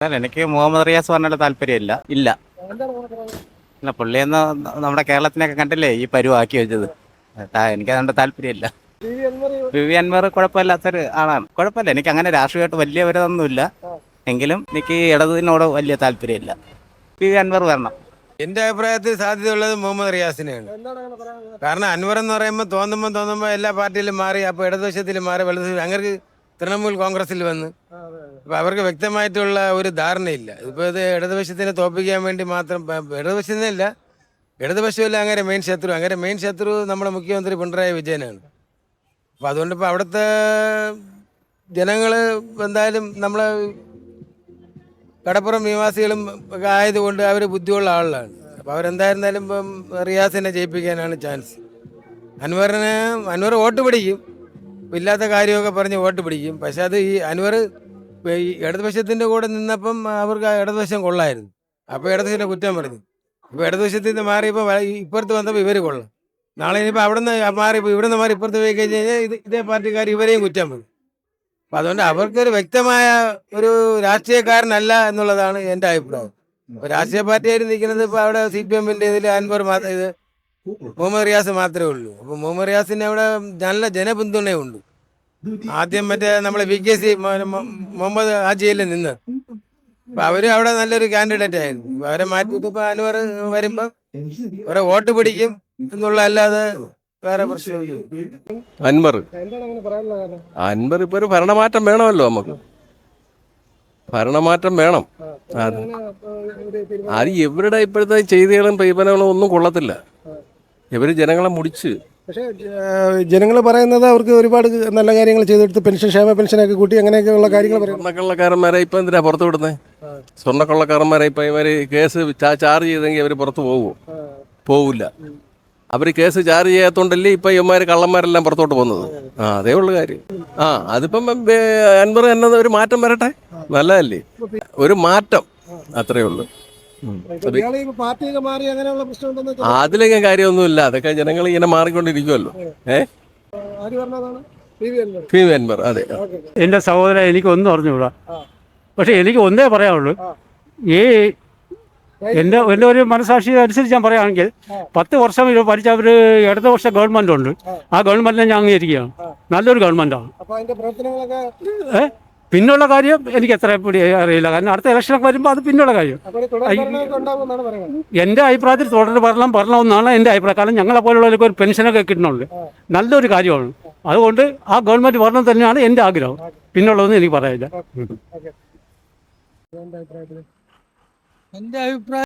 Sir എനിക്ക് മുഹമ്മദ് റിയാസ് പറഞ്ഞാൽ താല്പര്യമില്ല. ഇല്ല? ഇല്ല പുള്ളിയെന്ന് നമ്മുടെ കേരളത്തിനൊക്കെ കണ്ടില്ലേ ഈ പരുവാക്കി വെച്ചത്. എനിക്ക് അതുകൊണ്ട് താല്പര്യമില്ല. വി വി അൻവർ കുഴപ്പമില്ലാത്തൊരു ആളാണ്. കുഴപ്പമില്ല എനിക്ക് അങ്ങനെ രാഷ്ട്രീയമായിട്ട് വലിയ വിരോധമൊന്നുമില്ല. എങ്കിലും എനിക്ക് ഇടതിനോട് വലിയ താല്പര്യമില്ല. വിവി വി അൻവർ വരണം. എന്റെ അഭിപ്രായത്തിൽ സാധ്യതയുള്ളത് മുഹമ്മദ് റിയാസിനെയാണ്. കാരണം അൻവർ എന്ന് പറയുമ്പോൾ തോന്നുമ്പോൾ തോന്നുമ്പോൾ എല്ലാ പാർട്ടിയിലും മാറി അപ്പോൾ ഇടതുപക്ഷത്തിൽ മാറി വലതു അങ്ങനെ തൃണമൂൽ കോൺഗ്രസിൽ വന്ന് അപ്പോൾ അവർക്ക് വ്യക്തമായിട്ടുള്ള ഒരു ധാരണയില്ല. ഇപ്പൊ ഇത് ഇടതുപക്ഷത്തിനെ തോപ്പിക്കാൻ വേണ്ടി മാത്രം ഇടതുപക്ഷത്തിനല്ല ഇടതുപക്ഷമല്ല അങ്ങനെ മെയിൻ ശത്രു അങ്ങനെ മെയിൻ ശത്രു നമ്മുടെ മുഖ്യമന്ത്രി പിണറായി വിജയനാണ്. അപ്പൊ അതുകൊണ്ട് ഇപ്പൊ അവിടുത്തെ ജനങ്ങൾ എന്തായാലും നമ്മളെ കടപ്പുറം നിവാസികളും ആയതുകൊണ്ട് അവർ ബുദ്ധിയുള്ള ആളുകളാണ് അപ്പോൾ അവരെന്തായിരുന്നാലും ഇപ്പം റിയാസിനെ ജയിപ്പിക്കാനാണ് ചാൻസ് അൻവറിന് അൻവർ വോട്ട് പിടിക്കും. ഇല്ലാത്ത കാര്യമൊക്കെ പറഞ്ഞ് വോട്ട് പിടിക്കും. പക്ഷെ അത് ഈ അൻവർ ഈ ഇടതുപക്ഷത്തിന്റെ കൂടെ നിന്നപ്പം അവർക്ക് ഇടതുപക്ഷം കൊള്ളായിരുന്നു. അപ്പോൾ ഇടതുപക്ഷത്തിന്റെ കുറ്റം പറഞ്ഞു. ഇപ്പോൾ ഇടതുപക്ഷത്തിൽ നിന്ന് മാറിയപ്പോൾ ഇപ്പുറത്ത് വന്നപ്പോൾ ഇവർ കൊള്ളാം നാളെ ഇനിയിപ്പോൾ അവിടെ നിന്ന് മാറി ഇവിടെ നിന്ന് മാറി ഇപ്പുറത്ത് പോയി കഴിഞ്ഞ് കഴിഞ്ഞാൽ ഇത് ഇതേ പാർട്ടിക്കാർ ഇവരെയും കുറ്റം പറഞ്ഞു അപ്പം അതുകൊണ്ട് അവർക്കൊരു വ്യക്തമായ ഒരു രാഷ്ട്രീയക്കാരനല്ല എന്നുള്ളതാണ് എന്റെ അഭിപ്രായം. ഇപ്പൊ രാഷ്ട്രീയ പാർട്ടിയായിട്ട് നിൽക്കുന്നത് ഇപ്പോൾ അവിടെ സി പി എമ്മിന്റെ ഇതിൽ അൻവർ മാത്രം ഇത് മുഹമ്മദ് റിയാസ് മാത്രമേ ഉള്ളൂ. അപ്പോൾ മുഹമ്മദ് റിയാസിന് അവിടെ നല്ല ജനപിന്തുണയുണ്ട്. ആദ്യം മറ്റേ നമ്മളെ വി കെ സി മുഹമ്മദ് ഹാജിയിൽ നിന്ന്. അപ്പൊ അവർ അവിടെ നല്ലൊരു കാൻഡിഡേറ്റ് ആയിരുന്നു. അവരെ മാറ്റിയിട്ട് ഇപ്പൊ വരുമ്പം വരുമ്പോ അവരെ വോട്ട് പിടിക്കും എന്നുള്ള അല്ലാതെ വേറെ പ്രശ്നമില്ല അൻവർ. എന്താണ് അങ്ങനെ പറയാനുള്ള കാരണം? അൻവർ ഇപ്പൊ ഒരു ഭരണമാറ്റം വേണമല്ലോ നമുക്ക്. ഭരണമാറ്റം വേണം. അത് അത് ഇവരുടെ ഇപ്പോഴത്തെ ചെയ്തികളും പെയ്പനകളും ഒന്നും കൊള്ളത്തില്ല. ഇവർ ജനങ്ങളെ മുടിച്ച് പക്ഷേ ജനങ്ങൾ പറയുന്നത് അവർക്ക് ഒരുപാട് നല്ല കാര്യങ്ങൾ ചെയ്തെടുത്ത് പെൻഷൻ ക്ഷേമ പെൻഷനൊക്കെ കൂട്ടി അങ്ങനെയൊക്കെയുള്ള കാര്യങ്ങൾ പറയുന്നു സ്വർണക്കൊള്ളക്കാരന്മാരെ ഇപ്പൊ എന്തിനാ പുറത്ത് വിടുന്നത് സ്വർണക്കൊള്ളക്കാരന്മാരെ ഇപ്പൊ ഇവർ കേസ് ചാർജ് ചെയ്തെങ്കിൽ അവർ പുറത്ത് പോകുമോ പോവില്ല. അവർ കേസ് ചാർജ് ചെയ്യാത്തതുകൊണ്ടല്ലേ ഇപ്പൊ ഇവന്മാർ കള്ളന്മാരെല്ലാം പുറത്തോട്ട് പോകുന്നത്? ആ. അതേ ഉള്ളു കാര്യം. ആ അതിപ്പം അൻപത് അൻവർ എന്നത് ഒരു മാറ്റം വരട്ടെ? നല്ലതല്ലേ? ഒരു മാറ്റം. അത്രയേ ഉള്ളൂ. ഉം. അത് ഈ പാർട്ടിയൊക്കെ മാറി അങ്ങനെയുള്ള പ്രശ്നം ഉണ്ടെന്ന് വെച്ചാൽ അതിലൊക്കെ കാര്യമൊന്നുമില്ല. അതൊക്കെ ജനങ്ങൾ ഇങ്ങനെ മാറിക്കൊണ്ടിരിക്കുമല്ലോ ഏ? ആര് പറഞ്ഞതാണ് T V P V Anvar അതെ. എന്റെ സഹോദരൻ എനിക്ക് ഒന്നും അറിഞ്ഞുകൂടാ. പക്ഷെ എനിക്ക് ഒന്നേ പറയാനുള്ളൂ. ഈ എന്റെ എന്റെ ഒരു മനസാക്ഷി അനുസരിച്ച് ഞാൻ പറയുകയാണെങ്കിൽ പത്ത് വർഷം ഇത് പഠിച്ച ഒരു വർഷ ഗവൺമെന്റ് ഉണ്ട് ആ ഗവൺമെന്റിനെ ഞാൻ അംഗീകരിക്കുകയാണ്. നല്ലൊരു ഗവൺമെന്റാണ് പിന്നുള്ള കാര്യം എനിക്ക് എത്ര പിടി അറിയില്ല. കാരണം അടുത്ത ഇലക്ഷനൊക്കെ വരുമ്പോൾ അത് പിന്നുള്ള കാര്യം. എന്റെ അഭിപ്രായത്തിൽ തുടർന്ന് ഭരണം എന്നാണ് എന്റെ അഭിപ്രായം. കാരണം ഞങ്ങളെ പോലുള്ളവർക്ക് ഒരു പെൻഷനൊക്കെ കിട്ടുന്നുണ്ട്. നല്ലൊരു കാര്യമാണ്. അതുകൊണ്ട് ആ ഗവൺമെന്റ് ഭരണം തന്നെയാണ് എന്റെ ആഗ്രഹം. പിന്നുള്ളതൊന്നും എനിക്ക് പറയാനില്ല. അഭിപ്രായത്തിൽ എന്റെ അഭിപ്രായം